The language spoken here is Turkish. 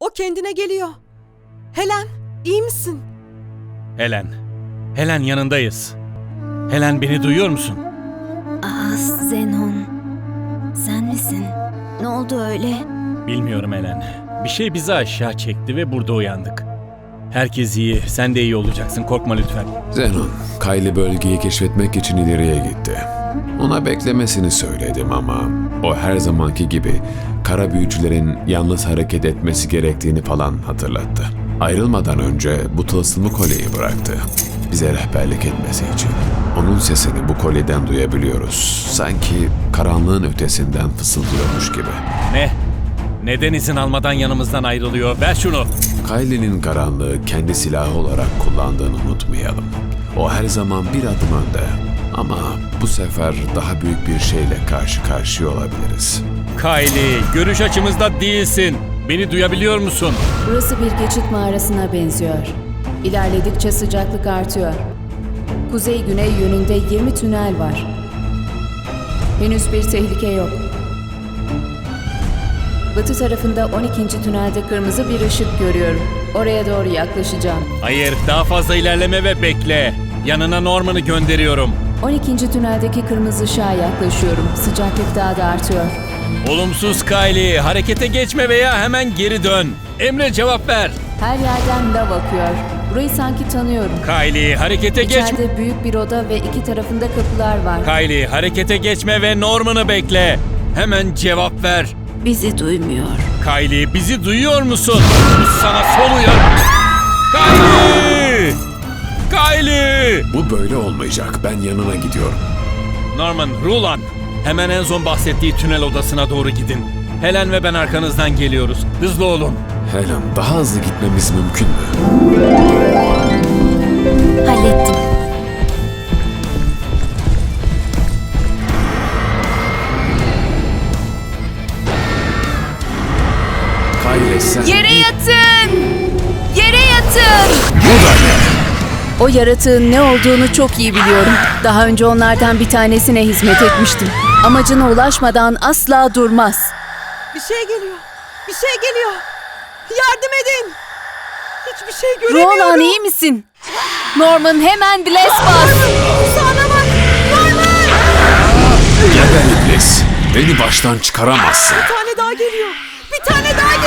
O kendine geliyor. Helen, iyi misin? Helen. Helen yanındayız. Helen beni duyuyor musun? Ah Zenon. Sen misin? Ne oldu öyle? Bilmiyorum Helen. Bir şey bizi aşağı çekti ve burada uyandık. Herkes iyi. Sen de iyi olacaksın. Korkma lütfen. Zenon, Kylie bölgeyi keşfetmek için ileriye gitti. Ona beklemesini söyledim ama o her zamanki gibi kara büyücülerin yalnız hareket etmesi gerektiğini falan hatırlattı. Ayrılmadan önce bu tılsımlı kolyeyi bıraktı. Bize rehberlik etmesi için. Onun sesini bu kolyeden duyabiliyoruz. Sanki karanlığın ötesinden fısıldıyormuş gibi. Ne? Neden izin almadan yanımızdan ayrılıyor? Ver şunu. Kylie'nin karanlığı kendi silahı olarak kullandığını unutmayalım. O her zaman bir adım önde. Ama bu sefer daha büyük bir şeyle karşı karşıya olabiliriz. Kylie, görüş açımızda değilsin. Beni duyabiliyor musun? Burası bir geçit mağarasına benziyor. İlerledikçe sıcaklık artıyor. Kuzey-güney yönünde 20 tünel var. Henüz bir tehlike yok. Batı tarafında 12. tünelde kırmızı bir ışık görüyorum. Oraya doğru yaklaşacağım. Hayır, daha fazla ilerleme ve bekle. Yanına Norman'ı gönderiyorum. 12. tüneldeki kırmızı ışığa yaklaşıyorum. Sıcaklık daha da artıyor. Olumsuz Kylie, harekete geçme veya hemen geri dön. Emre cevap ver. Her yerden lav akıyor. Burayı sanki tanıyorum. Kylie, harekete geçme. İçeride büyük bir oda ve iki tarafında kapılar var. Kylie, harekete geçme ve Norman'ı bekle. Hemen cevap ver. Bizi duymuyor. Kylie, bizi duyuyor musun? Sana son uyarı. Kylie! Bu böyle olmayacak. Ben yanına gidiyorum. Norman, Rulan. Hemen en son bahsettiği tünel odasına doğru gidin. Helen ve ben arkanızdan geliyoruz. Hızlı olun. Helen, daha hızlı gitmemiz mümkün mü? Hallettim. Kylie sen... Yere yatın! O yaratığın ne olduğunu çok iyi biliyorum. Daha önce onlardan bir tanesine hizmet etmiştim. Amacına ulaşmadan asla durmaz. Bir şey geliyor. Bir şey geliyor. Yardım edin. Hiçbir şey göremiyorum. Roland iyi misin? Norman hemen Bless bas. Sağına bak. Norman! Geber iblis. Beni baştan çıkaramazsın. Bir tane daha geliyor. Bir tane daha geliyor.